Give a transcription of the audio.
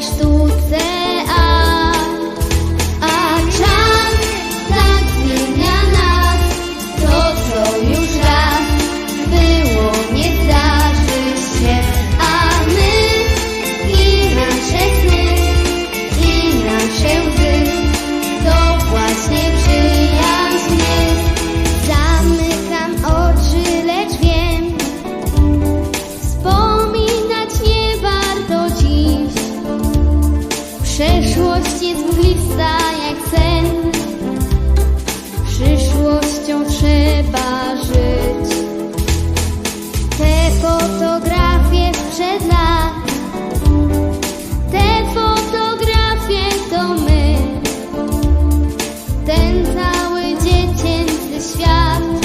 ж тут це. Przeszłość jest mglista jak sen. Przyszłością trzeba żyć. Te fotografie sprzed lat. Te fotografie to my. Ten cały dziecięcy świat.